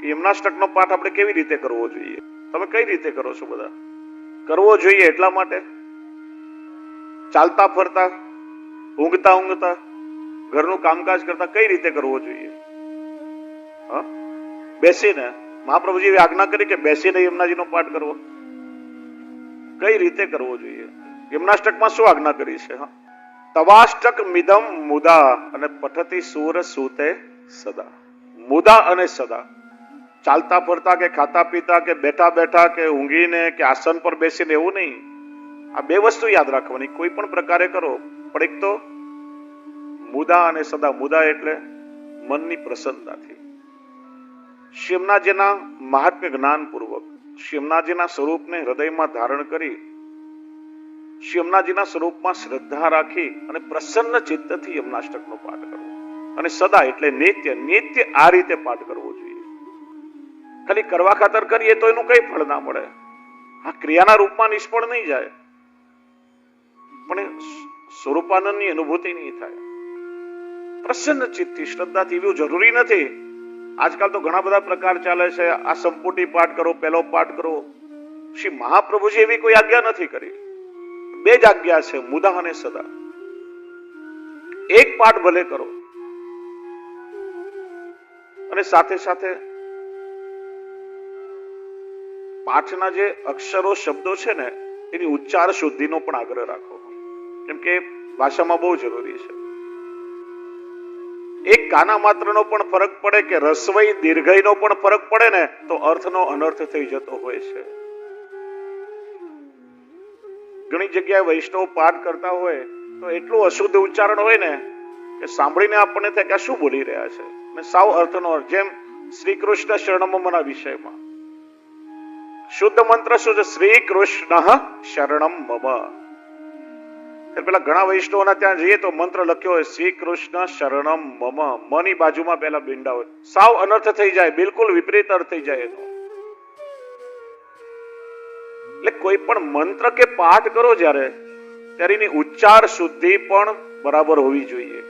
કે યમનાષ્ટકનો પાઠ આપણે કેવી રીતે કરવો જોઈએ? તમે કઈ રીતે કરો છો બધા? કરવો જોઈએ એટલા માટે? ચાલતા ફરતા, ઊંઘતા ઊંઘતા, ઘરનું કામકાજ કરતા કઈ રીતે કરવો જોઈએ? બેસીને મહાપ્રભુજી આજ્ઞા કરી કે બેસીને યમનાજીનો પાઠ કરવો. કઈ રીતે કરવો જોઈએ? યમનાષ્ટકમાં શું આજ્ઞા કરી છે, હા? તવાષ્ટક મિદમ મુદા અને પઠતી સુર સૂતે સદા. મુદા અને સદા. ચાલતા ફરતા કે ખાતા પીતા કે બેઠા બેઠા કે ઊંઘીને કે આસન પર બેસીને એવું નહીં. આ બે વસ્તુ યાદ રાખવાની, કોઈ પણ પ્રકારે કરો. પણ એક તો મુદા અને સદા મુદા એટલે મનની પ્રસન્નતાથી. શિવનાજીના મહાત્મ્ય જ્ઞાનપૂર્વક શિવનાજીના સ્વરૂપને હૃદયમાં ધારણ કરી શિવનાજીના સ્વરૂપમાં શ્રદ્ધા રાખી અને પ્રસન્ન ચિત્તથી યમનાષ્ટકનો પાઠ કરવો. અને સદા એટલે નિત્ય નિત્ય આ રીતે પાઠ કરવો જોઈએ. ખાલી કરવા ખાતર કરીએ તો એનું કઈ ફળ ના મળે. આ ક્રિયાના રૂપમાં નિષ્ફળ નહીં જાય. પણ સ્વરૂપાનંદની અનુભૂતિ નહીં થાય. પ્રસન્ન ચિત્તથી, શ્રદ્ધાથી એવું જરૂરી નથી. આજકાલ તો ઘણા બધા પ્રકાર ચાલે છે. આ સંપુટી પાઠ કરો, પહેલો પાઠ કરો. શ્રી મહાપ્રભુજી એવી કોઈ આજ્ઞા નથી કરી. બે જ આજ્ઞા છે, મુદા અને સદા. એક પાઠ ભલે કરો. અને સાથે સાથે પાઠના જે અક્ષરો, શબ્દો છે ને, એની ઉચ્ચાર શુદ્ધિનો પણ આગ્રહ રાખો. કેમ કે ભાષામાં બહુ જરૂરી છે. એક કાના માત્રનો પણ ફરક પડે કે રસવઈ દીર્ઘઈનો પણ ફરક પડે ને, તો અર્થનો અનર્થ થઈ જતો હોય છે. ઘણી જગ્યાએ વૈષ્ણવ પાઠ કરતા હોય, તો એટલું અશુદ્ધ ઉચ્ચારણ હોય ને, કે સાંભળીને આપણને થાય કે શું બોલી રહ્યા છે? ને સાવ અર્થનો અર્થ, જેમ શ્રી કૃષ્ણ શરણમના વિષયમાં. શુદ્ધ મંત્ર શું છે શ્રી કૃષ્ણ શરણમ મમ. પેલા ઘણા વૈષ્ણવના ત્યાં જઈએ તો મંત્ર લખ્યો હોય શ્રી કૃષ્ણ શરણમ મમ. મની બાજુમાં પેલા બિંડા હોય. સાવ અનર્થ થઈ જાય, બિલકુલ વિપરીત અર્થ થઈ જાય એનો એટલે કોઈ પણ મંત્ર કે પાઠ કરો જ્યારે ત્યારે એની ઉચ્ચાર શુદ્ધિ પણ બરાબર હોવી જોઈએ.